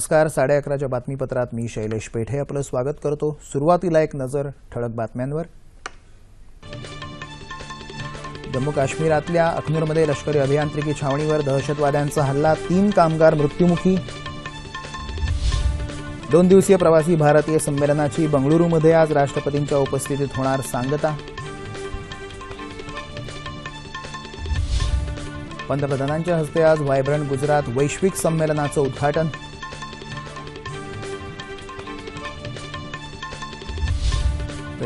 नमस्कार साडे अकराच्या बातमीपत्रात मी शैलेश पेठे आपलं स्वागत करतो. सुरुवातीला एक नजर ठळक बातम्यांवर. जम्मू काश्मीरातल्या अखनूरमध्ये लष्करी अभियांत्रिकी छावणीवर दहशतवाद्यांचा हल्ला तीन कामगार मृत्युमुखी. दोन दिवसीय प्रवासी भारतीय संमेलनाची बंगळुरूमध्ये आज राष्ट्रपतींच्या उपस्थितीत होणार सांगता. पंतप्रधानांच्या हस्ते आज व्हायब्रंट गुजरात वैश्विक संमेलनाचं उद्घाटन.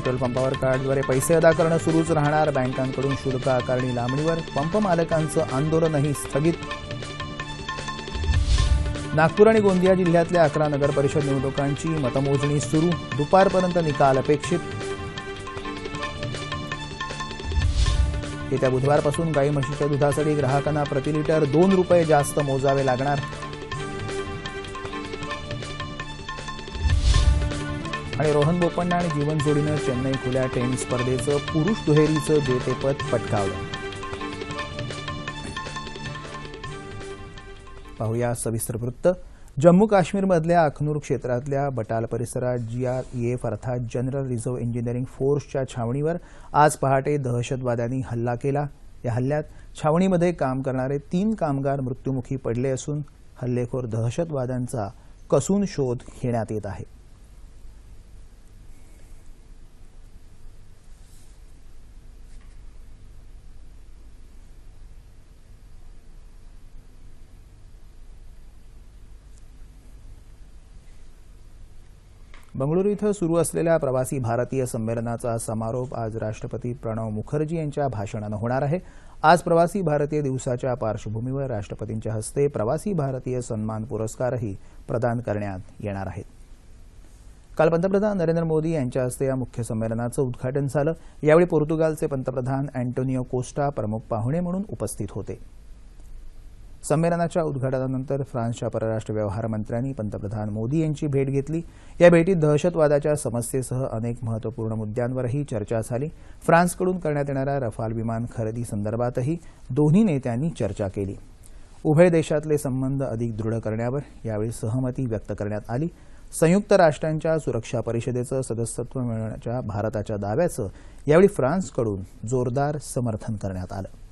पेट्रोल पंपावर कार्डद्वारे पैसे अदा करणं सुरूच राहणार. बँकांकडून शुल्क आकारणी लांबणीवर पंप मालकांचं आंदोलनही स्थगित. नागपूर आणि गोंदिया जिल्ह्यातल्या अकरा नगर परिषद निवडणुकांची मतमोजणी सुरू. दुपारपर्यंत निकाल अपेक्षित. येत्या बुधवारपासून गाई म्हशीच्या दुधासाठी ग्राहकांना प्रति लिटर दोन रुपये जास्त मोजावे लागणार. आणि रोहन बोपण्णा आणि जीवन जोडीनं चेन्नई खुल्या टेनिस स्पर्धेचं पुरुष दुहेरीचं जेतेपद पटकावलं. पाहूया सविस्तर वृत्त. जम्मू काश्मीरमधल्या अखनूर क्षेत्रातल्या बटाल परिसरात जीआरईएफ अर्थात जनरल रिझर्व्ह इंजिनिअरिंग फोर्सच्या छावणीवर आज पहाटे दहशतवाद्यांनी हल्ला केला. या हल्ल्यात छावणीमध्ये काम करणारे तीन कामगार मृत्युमुखी पडले असून हल्लेखोर दहशतवाद्यांचा कसून शोध घेण्यात येत आहे. बंगळुरू इथं सुरू असलेल्या प्रवासी भारतीय संमेलनाचा समारोप आज राष्ट्रपती प्रणव मुखर्जी यांच्या भाषणानं होणार आहे. आज प्रवासी भारतीय दिवसाच्या पार्श्वभूमीवर राष्ट्रपतींच्या हस्ते प्रवासी भारतीय सन्मान पुरस्कारही प्रदान करण्यात येणार आहेत. काल पंतप्रधान नरेंद्र मोदी यांच्या हस्ते या मुख्य संमेलनाचं उद्घाटन झालं. यावेळी पोर्तुगालचे पंतप्रधान अँटोनियो कोस्टा प्रमुख पाहुणे म्हणून उपस्थित होते. संमेलनाच्या उद्घाटनानंतर फ्रान्सच्या परराष्ट्र व्यवहार मंत्र्यांनी पंतप्रधान मोदी यांची भेट घेतली. या भेटीत दहशतवादाच्या समस्येसह अनेक महत्त्वपूर्ण मुद्द्यांवरही चर्चा झाली. फ्रान्सकडून करण्यात येणाऱ्या रफाल विमान खरेदी संदर्भातही दोन्ही नेत्यांनी चर्चा केली. उभय देशातले संबंध अधिक दृढ करण्यावर यावेळी सहमती व्यक्त करण्यात आली. संयुक्त राष्ट्रांच्या सुरक्षा परिषदेचं सदस्यत्व मिळवण्याच्या भारताच्या दाव्याचं यावेळी फ्रान्सकडून जोरदार समर्थन करण्यात आलं.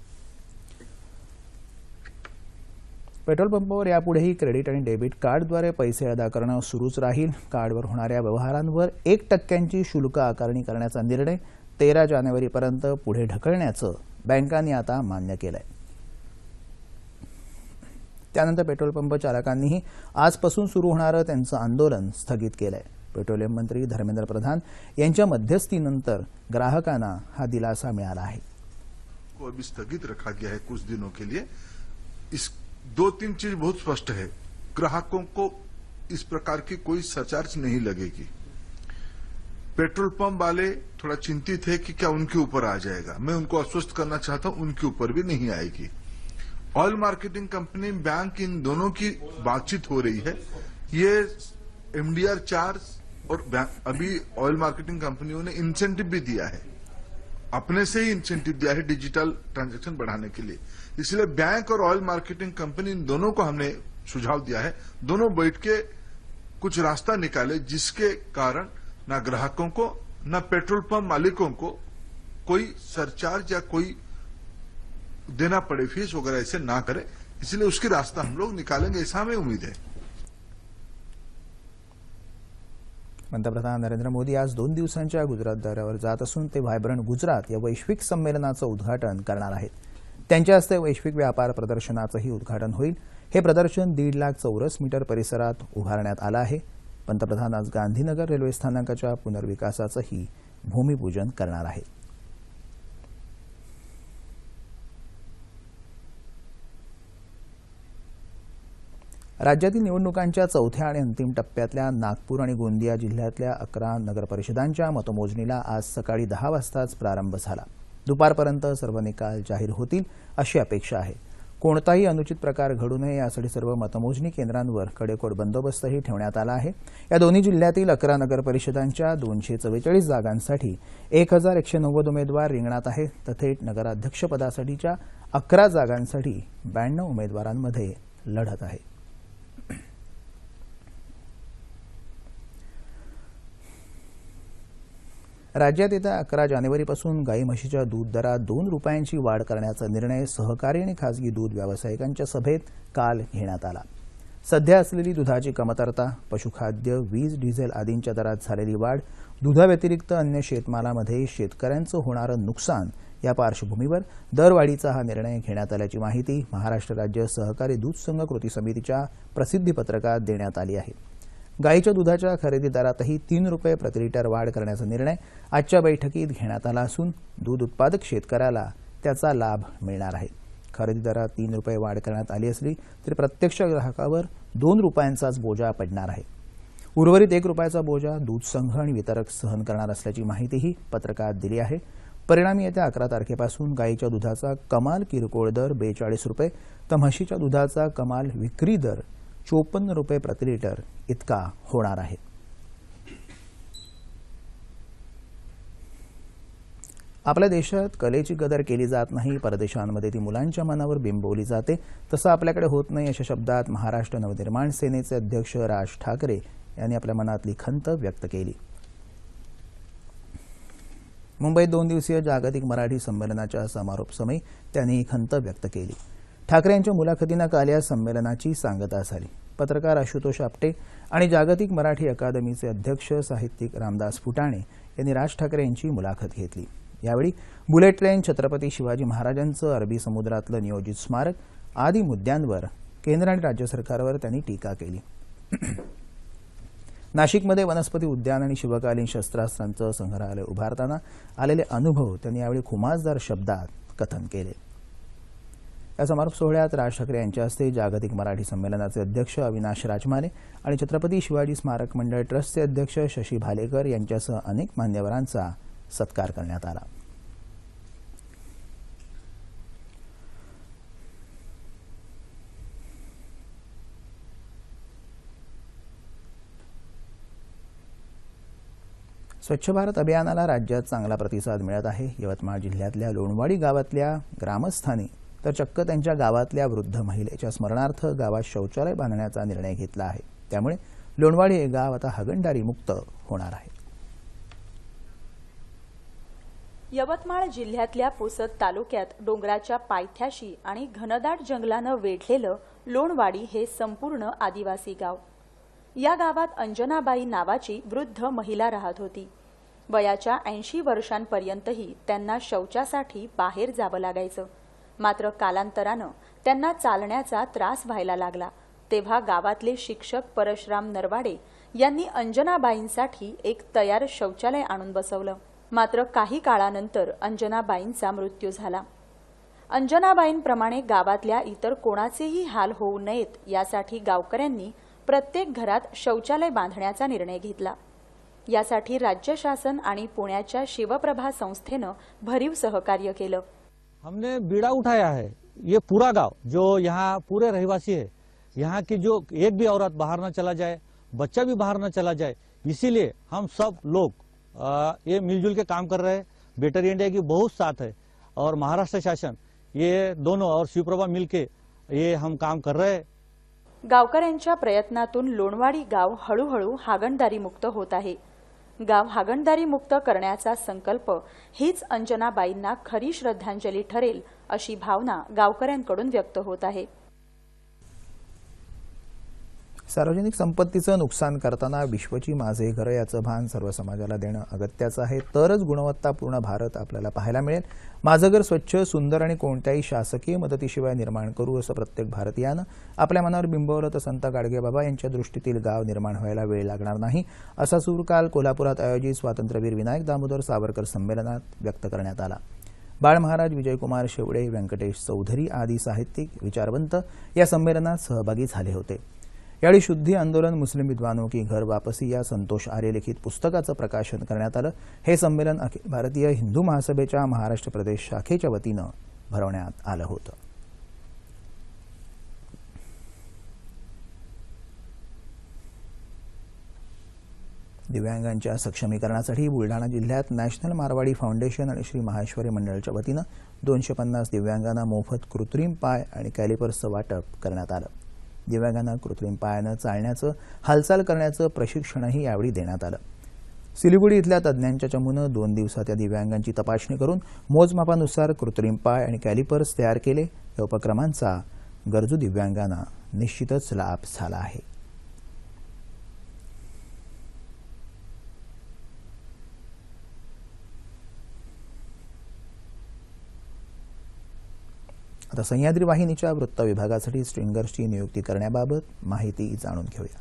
पेट्रोल पंपावर यापुढेही क्रेडिट आणि डेबिट कार्डद्वारे पैसे अदा करणं सुरूच राहील. कार्डवर होणाऱ्या व्यवहारांवर एक टक्क्यांची शुल्क आकारणी करण्याचा निर्णय तेरा जानेवारीपर्यंत पुढे ढकलण्याचं बँकांनी आता मान्य केलंय. त्यानंतर पेट्रोल पंप चालकांनीही आजपासून सुरू होणारं त्यांचं आंदोलन स्थगित केलंय. पेट्रोलियम मंत्री धर्मेंद्र प्रधान यांच्या मध्यस्थीनंतर ग्राहकांना हा दिलासा मिळाला आहे. को अभी स्थगित रखा गया है कुछ दिनों के लिए। इस दो तीन चीज़ बहुत स्पष्ट है। ग्राहकों को इस प्रकार की कोई सरचार्ज नहीं लगेगी। पेट्रोल पंप वाले थोड़ा चिंतित है कि क्या उनके ऊपर आ जाएगा। मैं उनको आश्वस्त करना चाहता हूँ, उनके ऊपर भी नहीं आएगी। ऑयल मार्केटिंग कंपनी, बैंक, इन दोनों की बातचीत हो रही है। ये एमडीआर चार्ज और अभी ऑयल मार्केटिंग कंपनियों ने इंसेंटिव भी दिया है। अपने से ही इंसेंटिव दिया है डिजिटल ट्रांजैक्शन बढ़ाने के लिए। इसलिए बैंक और ऑयल मार्केटिंग कंपनी इन दोनों को हमने सुझाव दिया है। दोनों बैठ के कुछ रास्ता निकाले जिसके कारण न ग्राहकों को, न पेट्रोल पंप मालिकों को कोई सरचार्ज या कोई देना पड़े फ़ीस वगैरह ऐसे ना करे। इसलिए उसकी रास्ता हम लोग निकालेंगे, ऐसा हमें उम्मीद है। पंतप्रधान नरेंद्र मोदी आज दोन दिवसांच्या गुजरात दौऱ्यावर जात असून ते व्हायब्रंट गुजरात या वैश्विक संमेलनाचं उद्घाटन करणार आहेत. त्यांच्या हस्ते वैश्विक व्यापार प्रदर्शनाचंही उद्घाटन होईल. हे प्रदर्शन दीड लाख चौरस मीटर परिसरात उभारण्यात आलं आहे. पंतप्रधान आज गांधीनगर रेल्वे स्थानकाच्या पुनर्विकासाचंही भूमिपूजन करणार आहेत. राज्यातील निवडणुकांच्या चौथ्या आणि अंतिम टप्प्यातल्या नागपूर आणि गोंदिया जिल्ह्यातल्या अकरा नगरपरिषदांच्या मतमोजणीला आज सकाळी दहा वाजताच प्रारंभ झाला. दुपारपर्यंत सर्व निकाल जाहीर होतील अशी अपेक्षा आहे. कोणताही अनुचित प्रकार घडू नये यासाठी सर्व मतमोजणी केंद्रांवर कडेकोट बंदोबस्तही ठेवण्यात आला आहे. या दोन्ही जिल्ह्यातील अकरा नगर परिषदांच्या दोनशे चव्वेचाळीस जागांसाठी एक हजार एकशे नव्वद उमेदवार रिंगणात आहेत. थेट नगराध्यक्षपदासाठीच्या अकरा जागांसाठी ब्याण्णव उमेदवारांमध्ये लढत आहे. राज्यात येत्या अकरा जानेवारीपासून गाई म्हशीच्या दूध दरात दोन रुपयांची वाढ करण्याचा निर्णय सहकारी आणि खासगी दूध व्यावसायिकांच्या सभेत काल घेण्यात आला. सध्या असलेली दुधाची कमतरता पशुखाद्य वीज डिझेल आदींच्या दरात झालेली वाढ दुधाव्यतिरिक्त अन्य शेतमालामध्ये शेतकऱ्यांचं होणारं नुकसान या पार्श्वभूमीवर दरवाढीचा हा निर्णय घेण्यात आल्याची माहिती महाराष्ट्र राज्य सहकारी दूध संघ कृती समितीच्या प्रसिद्धीपत्रकात देण्यात आली आहे. गाईच्या दुधाच्या खरेदी दरातही तीन रुपये प्रतिलिटर वाढ करण्याचा निर्णय आजच्या बैठकीत घेण्यात आला असून दूध उत्पादक शेतकऱ्याला त्याचा लाभ मिळणार आहे. खरेदी दरात तीन रुपये वाढ करण्यात आली असली तरी प्रत्यक्ष ग्राहकावर दोन रुपयांचाच बोजा पडणार आहे. उर्वरित एक रुपयाचा बोजा दूध संघ आणि वितरक सहन करणार असल्याची माहितीही पत्रकात दिली आहे. परिणामी येत्या अकरा तारखेपासून गाईच्या दुधाचा कमाल किरकोळ दर बेचाळीस रुपये तर म्हशीच्या दुधाचा कमाल विक्री दर चोपन्न रुपये प्रति लिटर इतका होणार आहे. आपल्या देशात कलेची कदर केली जात नाही परदेशांमध्ये ती मुलांच्या मनावर बिंबवली जाते. तसं आपल्याकडे होत नाही अशा शब्दात महाराष्ट्र नवनिर्माण सेनेचे अध्यक्ष राज ठाकरे यांनी आपल्या मनातली खंत व्यक्त केली. मुंबईत दोन दिवसीय जागतिक मराठी संमेलनाच्या समारोप समयी त्यांनी ही खंत व्यक्त केली. ठाकरे यांच्या मुलाखतींना काल या संमेलनाची सांगता झाली. पत्रकार आशुतोष आपटे आणि जागतिक मराठी अकादमीचे अध्यक्ष साहित्यिक रामदास फुटाणे यांनी राज ठाकरे यांची मुलाखत घेतली. यावेळी बुलेट ट्रेन छत्रपती शिवाजी महाराजांचं अरबी समुद्रातलं नियोजित स्मारक आदी मुद्द्यांवर केंद्र आणि राज्य सरकारवर त्यांनी टीका केली. नाशिकमध्ये वनस्पती उद्यान आणि शिवकालीन शस्त्रास्त्रांचं संग्रहालय उभारताना आलेले अनुभव त्यांनी यावेळी खुमासदार शब्दात कथन केले. या समारोप सोहळ्यात राज ठाकरे यांच्या हस्ते जागतिक मराठी संमेलनाचे अध्यक्ष अविनाश राजमाने आणि छत्रपती शिवाजी स्मारक मंडळ ट्रस्टचे अध्यक्ष शशी भालेकर यांच्यासह अनेक मान्यवरांचा सत्कार करण्यात आला. स्वच्छ भारत अभियानाला राज्यात चांगला प्रतिसाद मिळत आहे. यवतमाळ जिल्ह्यातल्या लोणवाडी गावातल्या ग्रामस्थांनी तर चक्क त्यांच्या गावातल्या वृद्ध महिलेच्या स्मरणार्थ गावात शौचालय बांधण्याचा निर्णय घेतला आहे. त्यामुळे लोणवाडी हे गाव आता हगणदारी मुक्त होणार आहे. यवतमाळ जिल्ह्यातल्या पुसद तालुक्यात डोंगराच्या पायथ्याशी आणि घनदाट जंगलानं वेढलेलं लोणवाडी हे संपूर्ण आदिवासी गाव. या गावात अंजनाबाई नावाची वृद्ध महिला राहत होती. वयाच्या ऐंशी वर्षांपर्यंतही त्यांना शौचासाठी बाहेर जावं लागायचं. मात्र कालांतरानं त्यांना चालण्याचा त्रास व्हायला लागला. तेव्हा गावातले शिक्षक परशुराम नरवाडे यांनी अंजनाबाईंसाठी एक तयार शौचालय आणून बसवलं. मात्र काही काळानंतर अंजनाबाईंचा मृत्यू झाला. अंजनाबाईंप्रमाणे गावातल्या इतर कोणाचेही हाल होऊ नयेत यासाठी गावकऱ्यांनी प्रत्येक घरात शौचालय बांधण्याचा निर्णय घेतला. यासाठी राज्य शासन आणि पुण्याच्या शिवप्रभा संस्थेनं भरीव सहकार्य केलं. हमने बीड़ा उठाया है ये पूरा गाँव जो यहाँ पूरे रहवासी है यहाँ की जो एक भी औरत बाहर न चला जाए बच्चा भी बाहर न चला जाए इसीलिए हम सब लोग अ, ये मिलजुल के काम कर रहे हैं बेटर इंडिया की बहुत साथ है और महाराष्ट्र शासन ये दोनों और शिवप्रभा मिलके ये हम काम कर रहे हैं। गावकऱ्यांच्या प्रयत्नातून लोणवाडी गाव हळूहळू हागणदारी मुक्त होत आहे. गाव हागणदारी मुक्त करण्याचा संकल्प हीच अंजनाबाईंना खरी श्रद्धांजली ठरेल अशी भावना गावकऱ्यांकडून व्यक्त होत आहे. सार्वजनिक संपत्तीचं नुकसान करताना विश्वची माझे घर याचं भान सर्व समाजाला देणं अगत्याचं आहे. तरच गुणवत्तापूर्ण भारत आपल्याला पाहायला मिळेल. माझं घर स्वच्छ सुंदर आणि कोणत्याही शासकीय मदतीशिवाय निर्माण करू असं प्रत्येक भारतीयानं आपल्या मनावर बिंबवलं तर संत गाडगेबाबा यांच्या दृष्टीतील गाव निर्माण व्हायला वेळ लागणार नाही. असा सूर काल कोल्हापुरात आयोजित स्वातंत्र्यवीर विनायक दामोदर सावरकर संमेलनात व्यक्त करण्यात आला. बाळ महाराज विजयकुमार शेवडे व्यंकटेश चौधरी आदी साहित्यिक विचारवंत या संमेलनात सहभागी झाले होते. यावेळी शुद्धी आंदोलन मुस्लिम विद्वानों की घर वापसी या संतोष आर्य लिखित पुस्तकाचं प्रकाशन करण्यात आलं. हे संमेलन अखिल भारतीय हिंदू महासभेच्या महाराष्ट्र प्रदेश शाखेच्या वतीनं भरवण्यात आलं होतं. दिव्यांगांच्या सक्षमीकरणासाठी बुलढाणा जिल्ह्यात नॅशनल मारवाडी फाउंडेशन आणि श्री माहेश्वरी मंडळाच्या वतीनं दोनशे पन्नास दिव्यांगांना मोफत कृत्रिम पाय आणि कॅलिपर्सचं वाटप करण्यात आलं. दिव्यांगांना कृत्रिम पायानं चालण्याचं हालचाल करण्याचं प्रशिक्षणही यावेळी देण्यात आलं. सिलिगुडी इथल्या तज्ज्ञांच्या चमूनं दोन दिवसात या दिव्यांगांची तपासणी करून मोजमापानुसार कृत्रिम पाय आणि कॅलिपर्स तयार केले. या उपक्रमांचा गरजू दिव्यांगांना निश्चितच लाभ झाला आहे. आता सह्याद्री वाहिनीच्या वृत्त विभागासाठी स्ट्रिंगर्सची नियुक्ती करण्याबाबत माहिती जाणून घेऊया.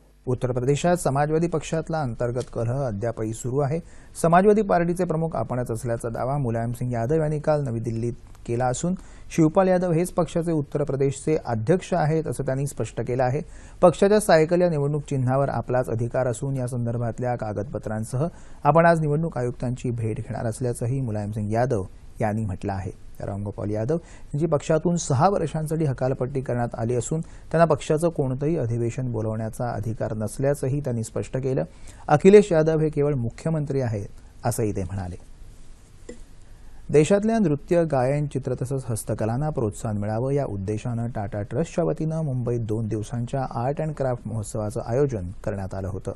उत्तर प्रदेशात समाजवादी पक्षातला अंतर्गत कलह अद्यापही सुरू आहे. समाजवादी पार्टीचे प्रमुख आपणच असल्याचा दावा मुलायमसिंग यादव यांनी काल नवी दिल्लीत केला असून शिवपाल यादव हेच पक्षाचे उत्तर प्रदेशचे अध्यक्ष आहेत असं त्यांनी स्पष्ट केलं आहे. पक्षाच्या सायकल या निवडणूक चिन्हावर आपलाच अधिकार असून या संदर्भातल्या कागदपत्रांसह आपण आज निवडणूक आयुक्तांची भेट घेणार असल्याचंही मुलायमसिंग यादव यांनी म्हटलं आहे. रामगोपाल यादव यांची पक्षातून सहा वर्षांसाठी हकालपट्टी करण्यात आली असून त्यांना पक्षाचं कोणतंही अधिवेशन बोलवण्याचा अधिकार नसल्याचंही त्यांनी स्पष्ट केलं. अखिलेश यादव हे केवळ मुख्यमंत्री आहेत असंही ते म्हणाले. देशातल्या नृत्य गायन चित्र तसंच हस्तकलांना प्रोत्साहन मिळावं या उद्देशानं टाटा ट्रस्टच्या वतीनं मुंबईत दोन दिवसांच्या आर्ट अँड क्राफ्ट महोत्सवाचं आयोजन करण्यात आलं होतं.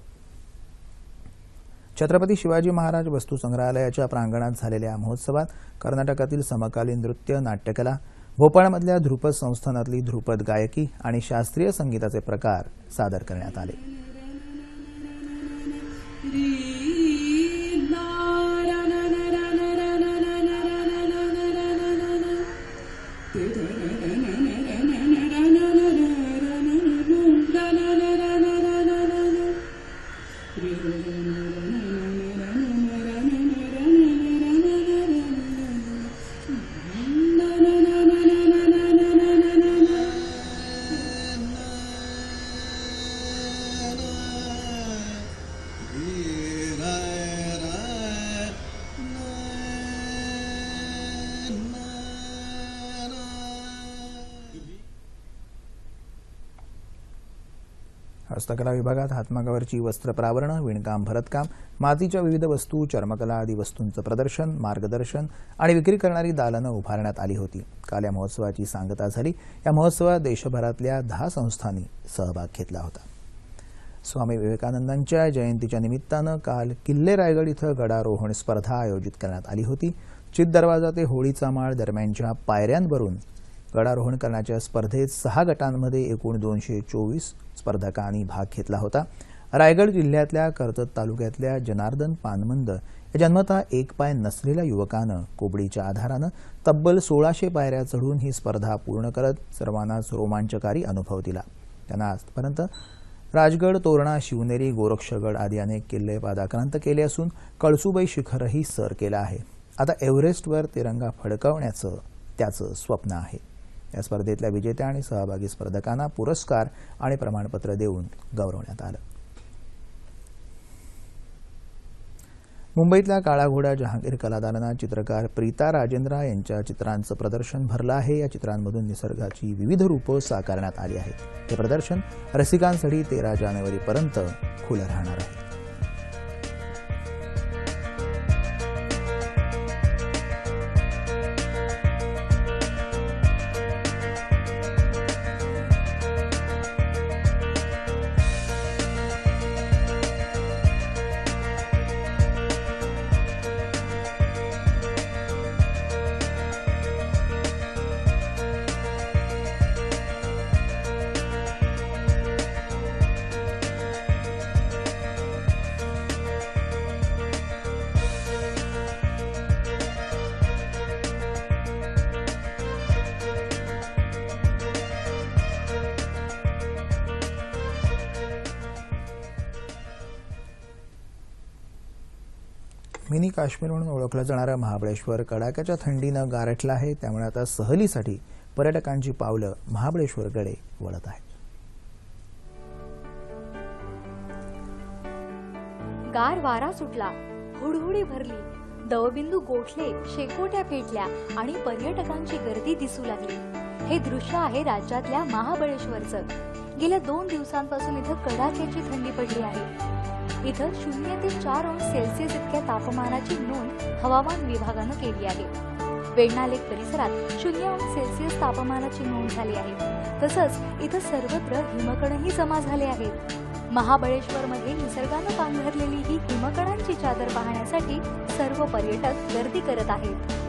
छत्रपती शिवाजी महाराज वस्तू संग्रहालयाच्या प्रांगणात झालेल्या महोत्सवात कर्नाटकातील समकालीन नृत्य नाट्यकला भोपाळमधल्या ध्रुपद संस्थानातली ध्रुपद गायकी आणि शास्त्रीय संगीताचे प्रकार सादर करण्यात आले. हस्तकला विभागात हातमागावरची वस्त्रप्रावरणं विणकाम भरतकाम मातीच्या विविध वस्तू चर्मकला आदी वस्तूंचं प्रदर्शन मार्गदर्शन आणि विक्री करणारी दालनं उभारण्यात आली होती. काल या महोत्सवाची सांगता झाली. या महोत्सवात देशभरातल्या दहा संस्थांनी सहभाग घेतला होता. स्वामी विवेकानंदांच्या जयंतीच्या निमित्तानं काल किल्ले रायगड इथं गडारोहण स्पर्धा आयोजित करण्यात आली होती. चित दरवाजा ते होळीचा माळ दरम्यानच्या पायऱ्यांवरून गडारोहण करण्याच्या स्पर्धेत सहा गटांमध्ये एकूण दोनशे चोवीस स्पर्धकांनी भाग घेतला होता. रायगड जिल्ह्यातल्या कर्जत तालुक्यातल्या जनार्दन पानमंद या जन्मता एक पाय नसलेल्या युवकानं कोबडीच्या आधारानं तब्बल सोळाशे पायऱ्या चढून ही स्पर्धा पूर्ण करत सर्वांनाच रोमांचकारी अनुभव दिला. त्यांना आजपर्यंत राजगड तोरणा शिवनेरी गोरक्षगड आदी अनेक किल्ले पादाक्रांत केले असून कळसुबाई शिखरही सर केलं आहे. आता एव्हरेस्टवर तिरंगा फडकवण्याचं त्याचं स्वप्न आहे. या स्पर्धेतल्या विजेत्या आणि सहभागी स्पर्धकांना पुरस्कार आणि प्रमाणपत्र देऊन गौरवण्यात आलं. मुंबईतल्या काळा घोडा जहांगीर कलादालनात चित्रकार प्रीता राजेंद्र यांच्या चित्रांचं प्रदर्शन भरलं आहे. या चित्रांमधून निसर्गाची विविध रूपं साकारण्यात आली आहेत. हे प्रदर्शन रसिकांसाठी तेरा जानेवारीपर्यंत खुलं राहणार आहे. मिनी काश्मीर म्हणून ओळखलं जाणारं महाबळेश्वर कडाक्याच्या थंडीनं गारठलं आहे. त्यामुळे आता सहलीसाठी पर्यटकांची पावलं महाबळेश्वरकडे वळत आहेत. गार वारा सुटला. हुडहुडी भरली. दवबिंदू गोठले शेकोट्या पेटल्या आणि पर्यटकांची गर्दी दिसू लागली. हे दृश्य आहे राज्यातल्या महाबळेश्वरचं. गेल्या दोन दिवसांपासून इथं कडाक्याची थंडी पडली आहे. इथं शून्य ते चार अंश सेल्सिअस इतक्या तापमानाची नोंद हवामान विभागानं केली आहे. वेण्णा लेक परिसरात शून्य अंश सेल्सिअस तापमानाची नोंद झाली आहे. तसंच इथं सर्वत्र हिमकणही जमा झाले आहेत. महाबळेश्वरमध्ये निसर्गानं पांघरलेली ही हिमकणांची चादर पाहण्यासाठी सर्व पर्यटक गर्दी करत आहेत.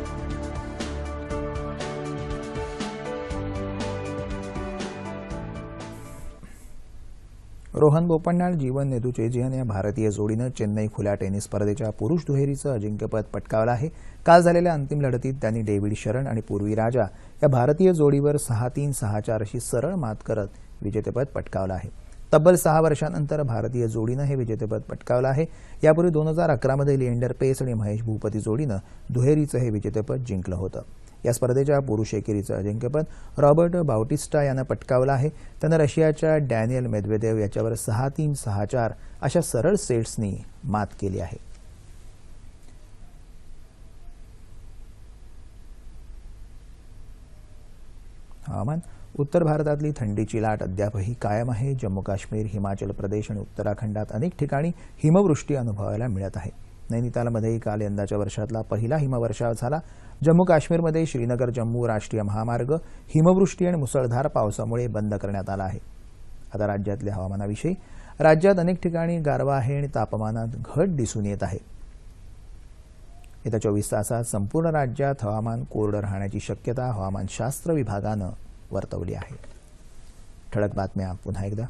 रोहन बोपण्णाळ जीवन नेदुचेजियन या भारतीय जोडीनं चेन्नई खुल्या टेनिस स्पर्धेच्या पुरुष दुहेरीचं अजिंक्यपद पटकावलं आहे. काल झालेल्या अंतिम लढतीत त्यांनी डेव्हिड शरण आणि पूर्वी राजा या भारतीय जोडीवर सहा तीन सहा चार अशी सरळ मात करत विजेतेपद पटकावलं आहे. तब्बल सहा वर्षांनंतर भारतीय जोडीनं हे विजेतेपद पटकावलं आहे. यापूर्वी दोन हजार अकरामध्ये लिएंडर पेस आणि महेश भूपती जोडीनं दुहेरीचं हे विजेतेपद जिंकलं होतं. या स्पर्धेच्या पुरुष एकेरीचं अजिंक्यपद. रॉबर्ट बाउटिस्टा यानं पटकावलं आहे. त्यानं रशियाच्या डॅनियल मेदवेदेव याच्यावर सहा तीन सहा चार अशा सरळ सेट्सनी मात केली आहे. हवामान. उत्तर भारतातली थंडीची लाट अद्यापही कायम आहे. जम्मू काश्मीर हिमाचल प्रदेश आणि उत्तराखंडात अनेक ठिकाणी हिमवृष्टी अनुभवायला मिळत आहे. नैनितालमध्येही काल यंदाच्या वर्षातला पहिला हिमवर्षाव झाला. जम्मू काश्मीरमध्ये श्रीनगर जम्मू राष्ट्रीय महामार्ग हिमवृष्टी आणि मुसळधार पावसामुळे बंद करण्यात आला आहे. आता राज्यातल्या हवामानाविषयी राज्यात अनेक ठिकाणी गारवा आहे आणि तापमानात घट दिसून येत आहे. येत्या चोवीस तासात संपूर्ण राज्यात हवामान कोरडं राहण्याची शक्यता हवामानशास्त्र विभागानं वर्तवली आहे. ठळक बातम्या पुन्हा एकदा.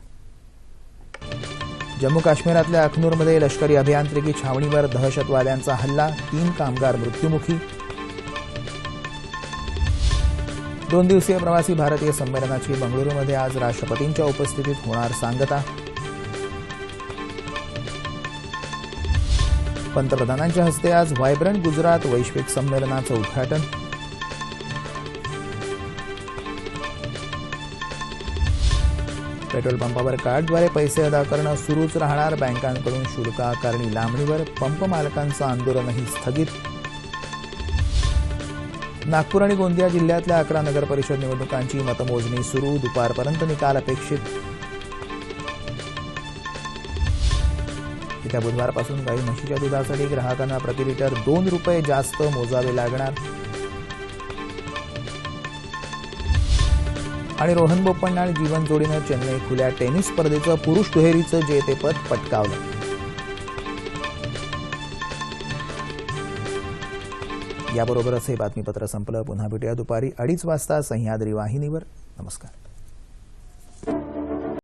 जम्मू काश्मीरातल्या अखनूरमध्ये लष्करी अभियांत्रिकी छावणीवर दहशतवाद्यांचा हल्ला तीन कामगार मृत्युमुखी. दोन दिवसीय प्रवासी भारतीय संमेलनाची बंगळुरूमध्ये आज राष्ट्रपतींच्या उपस्थितीत होणार सांगता. पंतप्रधानांच्या हस्ते आज व्हायब्रंट गुजरात वैश्विक संमेलनाचं उद्घाटन. पेट्रोल पंपावर कार्डद्वारे पैसे अदा करणं सुरूच राहणार. बँकांकडून शुल्क आकारणी लांबणीवर पंप मालकांचं आंदोलनही स्थगित. नागपूर आणि गोंदिया जिल्ह्यातल्या अकरा नगर परिषद निवडणुकांची मतमोजणी सुरू. दुपारपर्यंत निकाल अपेक्षित. येत्या बुधवारपासून गाई म्हशीच्या दुधासाठी ग्राहकांना प्रति लिटर दोन रुपये जास्त मोजावे लागणार. आणि रोहन आणि जीवन जोडीनं चेन्नई खुल्या टेनिस स्पर्धेचं पुरुष दुहेरीचं जेतेपद पटकावलं. याबरोबरच हे बातमीपत्र संपलं. पुन्हा भेटूया दुपारी अडीच वाजता सह्याद्री वाहिनीवर. नमस्कार.